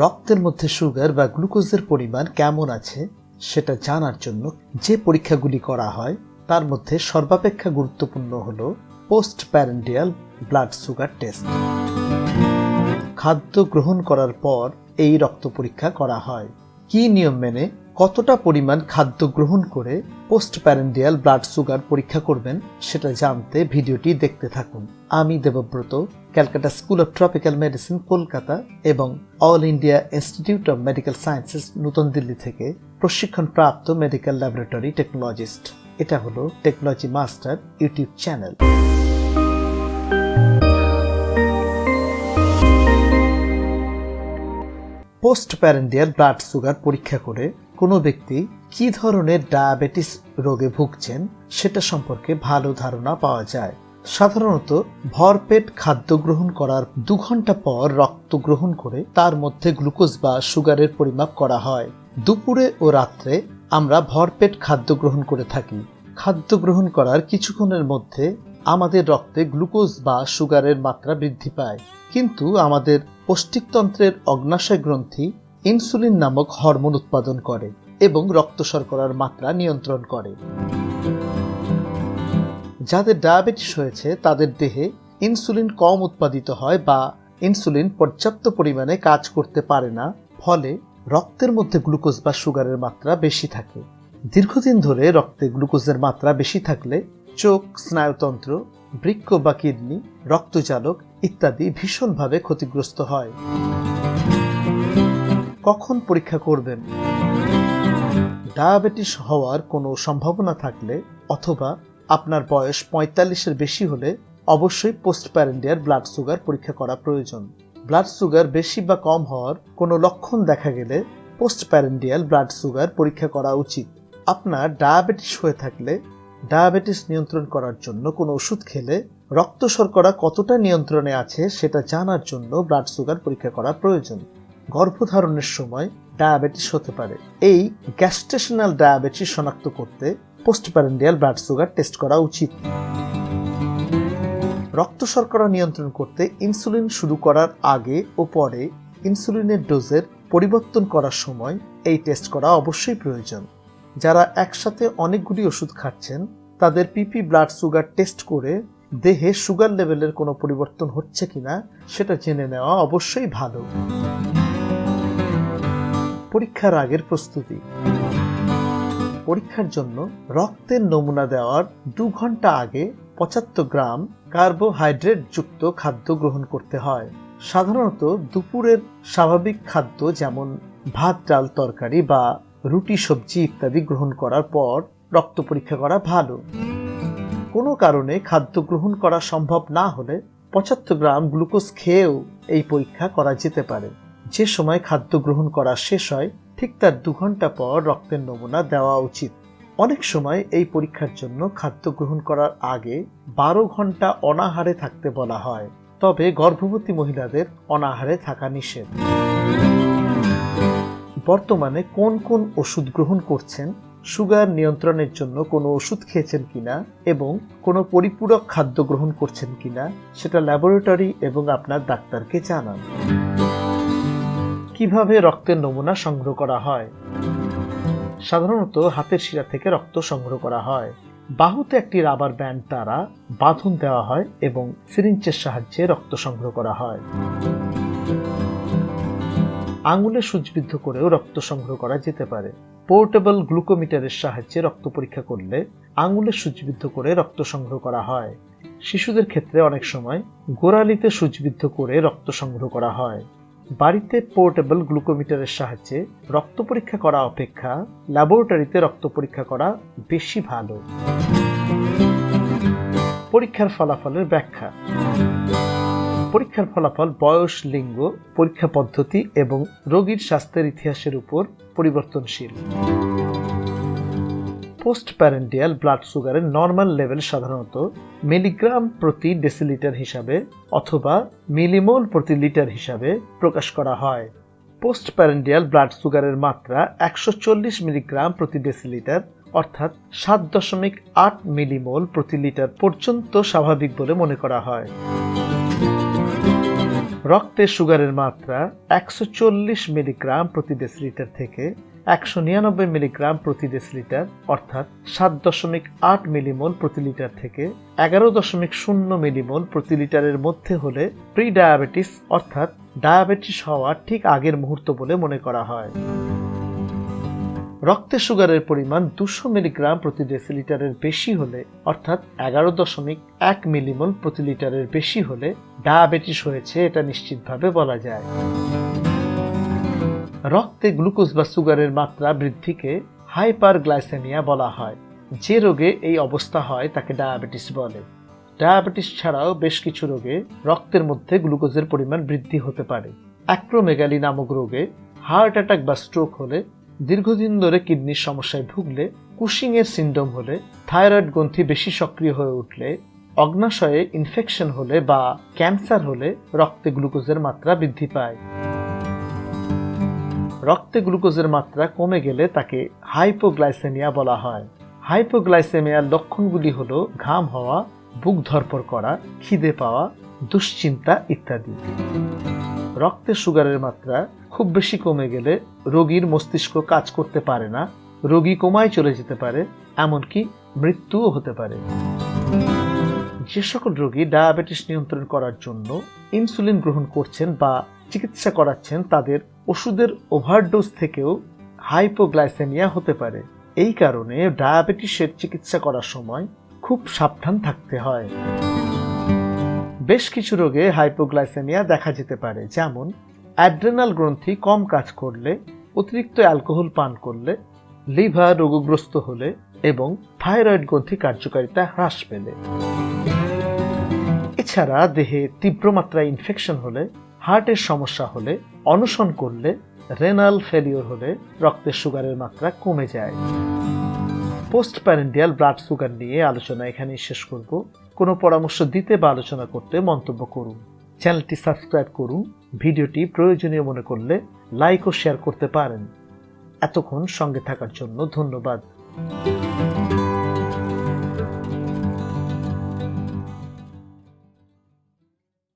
রক্তের মধ্যে সুগার বা গ্লুকোজের পরিমাণ কেমন আছে সেটা জানার জন্য যে পরীক্ষাগুলি করা হয়, তার মধ্যে সর্বাপেক্ষা গুরুত্বপূর্ণ হল post prandial blood sugar test খাদ্য গ্রহণ করার পর এই রক্ত পরীক্ষা করা হয়। কি নিয়ম মেনে কতটা পরিমাণ খাদ্য গ্রহণ করে পোস্ট প্যারেন্ডিয়াল ব্লাড সুগার পরীক্ষা করবেন সেটা জানতে ভিডিওটি দেখতে থাকুন। আমি Debabrata Calcutta school of tropical medicine, Kolkata এবং all India institute of medical sciences, নতুন দিল্লি থেকে প্রশিক্ষণপ্রাপ্ত মেডিকেল ল্যাবরেটরি টেকনোলজিস্ট। এটা হলো technology master YouTube channel. Postprandial blood sugar পরীক্ষা করে কোনো ব্যক্তি কি ধরনের ডায়াবেটিস রোগে ভুগছেন, সেটা সম্পর্কে ভালো ধারণা পাওয়া যায়। সাধারণত ভরপেট খাদ্য গ্রহণ করার দু ঘণ্টা পর রক্ত গ্রহণ করে তার মধ্যে গ্লুকোজ বা সুগারের পরিমাপ করা হয়। দুপুরে ও রাত্রে আমরা ভরপেট খাদ্য গ্রহণ করে থাকি। খাদ্য গ্রহণ করার কিছুক্ষণের মধ্যে আমাদের রক্তে গ্লুকোজ বা সুগারের মাত্রা বৃদ্ধি পায়। কিন্তু আমাদের পৌষ্টিকতন্ত্রের অগ্নাশয় গ্রন্থি ইনসুলিন নামক হরমোন উৎপাদন করে এবং রক্ত শর্করার মাত্রা নিয়ন্ত্রণ করে। যাদের ডায়াবেটিস হয়েছে, তাদের দেহে ইনসুলিন কম উৎপাদিত হয় বা ইনসুলিন পর্যাপ্ত পরিমাণে কাজ করতে পারে না, ফলে রক্তের মধ্যে গ্লুকোজ বা সুগারের মাত্রা বেশি থাকে। দীর্ঘদিন ধরে রক্তে গ্লুকোজের মাত্রা বেশি থাকলে চোখ, স্নায়ুতন্ত্র বৃক্ষ বা কিডনি, রক্তচালক ইত্যাদি ভীষণভাবে ক্ষতিগ্রস্ত হয়। কখন পরীক্ষা করবেন? ডায়াবেটিস হওয়ার কোনো সম্ভাবনা থাকলে অথবা আপনার বয়স পঁয়তাল্লিশের বেশি হলে অবশ্যই পোস্ট প্যারেন্ডিয়ার ব্লাড সুগার পরীক্ষা করা প্রয়োজন। ব্লাড সুগার বেশি বা কম হওয়ার কোনো লক্ষণ দেখা গেলে পোস্ট প্যারেন্ডিয়াল ব্লাড সুগার পরীক্ষা করা উচিত। আপনার ডায়াবেটিস হয়ে থাকলে ডায়াবেটিস নিয়ন্ত্রণ করার জন্য কোনো ওষুধ খেলে রক্ত শর্করা কতটা নিয়ন্ত্রণে আছে সেটা জানার জন্য ব্লাড সুগার পরীক্ষা করা প্রয়োজন। গর্ভধারণের সময় ডায়াবেটিস হতে পারে। এই গ্যাস্ট্রেশনাল ডায়াবেটিস শনাক্ত করতে পোস্ট প্যারেন্ডিয়াল ব্লাড সুগার টেস্ট করা উচিত। রক্ত শর্করা নিয়ন্ত্রণ করতে ইনসুলিন শুরু করার আগে ও পরে ইনসুলিনের ডোজের পরিবর্তন করার সময় এই টেস্ট করা অবশ্যই প্রয়োজন। যারা একসাথে অনেকগুলি ওষুধ খাচ্ছেন, তাদের পিপি ব্লাড সুগার টেস্ট করে দেহে সুগার লেভেলের কোনো পরিবর্তন হচ্ছে কিনা সেটা জেনে নেওয়া অবশ্যই ভালো। পরীক্ষার আগের প্রস্তুতি। পরীক্ষার জন্য রক্তের নমুনা দেওয়ার দু ঘণ্টা আগে পঁচাত্তর গ্রাম কার্বোহাইড্রেট যুক্ত খাদ্য গ্রহণ করতে হয়। সাধারণত দুপুরের স্বাভাবিক খাদ্য যেমন ভাত, ডাল, তরকারি বা রুটি, সবজি ইত্যাদি গ্রহণ করার পর রক্ত পরীক্ষা করা ভালো। কোনো কারণে খাদ্য গ্রহণ করা সম্ভব না হলে পঁচাত্তর গ্রাম গ্লুকোজ খেয়েও এই পরীক্ষা করা যেতে পারে। যে সময় খাদ্য গ্রহণ করা শেষ হয়, ঠিক তার দু ঘণ্টা পর রক্তের নমুনা দেওয়া উচিত। অনেক সময় এই পরীক্ষার জন্য খাদ্য গ্রহণ করার আগে বারো ঘণ্টা অনাহারে থাকতে বলা হয়। তবে গর্ভবতী মহিলাদের অনাহারে থাকা নিষেধ। বর্তমানে কোন কোন ওষুধ গ্রহণ করছেন, সুগার নিয়ন্ত্রণের জন্য কোনো ওষুধ খেয়েছেন কিনা এবং কোনো পরিপূরক খাদ্য গ্রহণ করছেন কিনা, সেটা ল্যাবরেটরি এবং আপনার ডাক্তারকে জানান। কীভাবে রক্তের নমুনা সংগ্রহ করা হয়? সাধারণত হাতের শিরা থেকে রক্ত সংগ্রহ করা হয়। বাহুতে একটি রাবার ব্যান্ড দ্বারা বাঁধন দেওয়া হয় এবং সিরিঞ্জের সাহায্যে রক্ত সংগ্রহ করা হয়। আঙুলে সূচবিদ্ধ করেও রক্ত সংগ্রহ করা যেতে পারে। পোর্টেবল গ্লুকোমিটারের সাহায্যে রক্ত পরীক্ষা করলে আঙুলে সূচবিদ্ধ করে রক্ত সংগ্রহ করা হয়। শিশুদের ক্ষেত্রে অনেক সময় গোড়ালিতে সূচবিদ্ধ করে রক্ত সংগ্রহ করা হয়। বাড়িতে পোর্টেবল গ্লুকোমিটারের সাহায্যে রক্ত পরীক্ষা করা অপেক্ষা, ল্যাবরেটরিতে রক্ত পরীক্ষা করা বেশি ভালো। পরীক্ষার ফলাফলের ব্যাখ্যা। পরীক্ষার ফলাফল বয়স, লিঙ্গ, পরীক্ষা পদ্ধতি এবং রোগীর স্বাস্থ্যের ইতিহাসের উপর পরিবর্তনশীল। পোস্ট প্যারেন্টিয়াল ব্লাড সুগারের নর্মাল লেভেল সাধারণত মিলিগ্রাম প্রতি ডেসিলিটার হিসাবে অথবা মিলিমোল প্রতি লিটার হিসাবে প্রকাশ করা হয়। পোস্ট প্যারেন্টিয়াল ব্লাড সুগারের মাত্রা একশো চল্লিশ মিলিগ্রাম প্রতি ডেসিলিটার অর্থাৎ সাত দশমিক আট মিলিমোল প্রতি লিটার পর্যন্ত স্বাভাবিক বলে মনে করা হয়। রক্তে সুগারের মাত্রা একশো চল্লিশ মিলিগ্রাম প্রতি ডেসিলিটার থেকে একশো নিরানব্বই মিলিগ্রাম প্রতি ডেসিলিটার, অর্থাৎ সাত দশমিক আট মিলিমোল প্রতি লিটার থেকে এগারো দশমিক শূন্য মিলিমোল প্রতি লিটারের মধ্যে হলে প্রি ডায়াবেটিস অর্থাৎ ডায়াবেটিস হওয়ার ঠিক আগের মুহূর্ত বলে মনে করা হয়। রক্তে সুগারের পরিমাণ দুশো মিলিগ্রাম প্রতি ডেসিলিটারের বেশি হলে, অর্থাৎ এগারো দশমিক এক মিলিমোল প্রতি লিটারের বেশি হলে ডায়াবেটিস হয়েছে, এটা নিশ্চিতভাবে বলা যায়। রক্তে গ্লুকোজ বা সুগারের মাত্রা বৃদ্ধিকে হাইপার গ্লাইসেমিয়া বলা হয়। যে রোগে এই অবস্থা হয় তাকে ডায়াবেটিস বলে। ডায়াবেটিস ছাড়াও বেশ কিছু রোগে রক্তের মধ্যে গ্লুকোজের পরিমাণ বৃদ্ধি হতে পারে। অ্যাক্রোমেগালি নামক রোগে হার্ট অ্যাটাক বা স্ট্রোক হলে, দীর্ঘদিন ধরে কিডনির সমস্যায় ভুগলে কুশিং এর সিন্ড্রোম হলে, থাইরয়েড গ্রন্থি বেশি সক্রিয় হয়ে উঠলে, অগ্নাশয়ে ইনফেকশন হলে বা ক্যান্সার হলে রক্তে গ্লুকোজের মাত্রা বৃদ্ধি পায়। রক্তে গ্লুকোজের মাত্রা কমে গেলে তাকে হাইপোগ্লাইসেমিয়া বলা হয়। হাইপোগ্লাইসেমিয়ার লক্ষণগুলি হল ঘাম হওয়া, বুক ধরপর করা, খিদে পাওয়া, দুশ্চিন্তা ইত্যাদি। রক্তে সুগারের মাত্রা খুব বেশি কমে গেলে রোগীর মস্তিষ্ক কাজ করতে পারে না, রোগী কোমায় চলে যেতে পারে, এমনকি মৃত্যুও হতে পারে। যে সকল রোগী ডায়াবেটিস নিয়ন্ত্রণ করার জন্য ইনসুলিন গ্রহণ করছেন বা চিকিৎসা করাচ্ছেন তাদের ওষুধের ওভারডোজ থেকেও হাইপোগ্লাইসেমিয়া হতে পারে। এই কারণে ডায়াবেটিসের চিকিৎসা করার সময় খুব সাবধান থাকতে হয়। বেশ কিছু রোগে হাইপোগ্লাইসেমিয়া দেখা যেতে পারে, যেমন অ্যাড্রেনাল গ্রন্থি কম কাজ করলে, অতিরিক্ত অ্যালকোহল পান করলে, লিভার রোগগ্রস্ত হলে এবং থাইরয়েড গ্রন্থি কার্যকারিতা হ্রাস পেলে। এছাড়া দেহে তীব্র মাত্রায় ইনফেকশন হলে, হার্টের সমস্যা হলে অনশন করলে রেনাল ফেলিওর হলে রক্তের সুগারের মাত্রা কমে যায়। পোস্ট প্যারেন্ডিয়াল ব্লাড সুগার নিয়ে আলোচনা এখানেই শেষ করব। কোনো পরামর্শ দিতে বা আলোচনা করতে মন্তব্য করুন। চ্যানেলটি সাবস্ক্রাইব করুন। ভিডিওটি প্রয়োজনীয় মনে করলে লাইক ও শেয়ার করতে পারেন। এতক্ষণ সঙ্গে থাকার জন্য ধন্যবাদ।